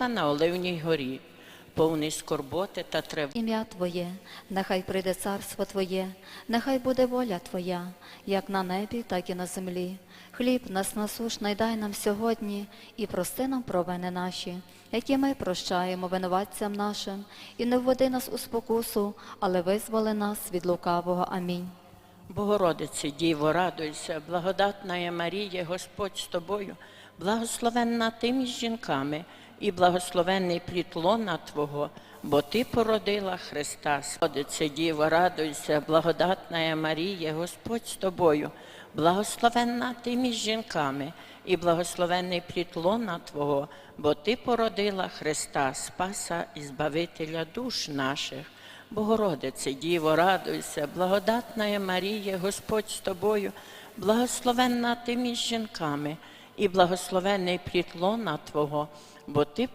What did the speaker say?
На Оливній горі, повний скорботи та трев. Ім'я Твоє, нехай прийде царство Твоє, нехай буде воля Твоя, як на небі, так і на землі. Хліб нас насушний дай нам сьогодні, і прости нам провини наші, які ми прощаємо винуватцям нашим, і не введи нас у спокусу, але визволи нас від лукавого. Амінь. Богородице, Діво, радуйся, благодатна Марія, Господь з тобою, благословенна ти між жінками, і благословенний плід лона Твого, бо Ти породила Христа. Богородице, Діво, радуйся, благодатна Марія, Господь з тобою, благословенна ти між жінками, і благословенний плід лона Твого, бо Ти породила Христа, Спаса і Збавителя душ наших. Богородице, Діво, радуйся, благодатна Марія, Господь з тобою, благословенна ти між жінками, і благословений плід лона Твого, бо Ти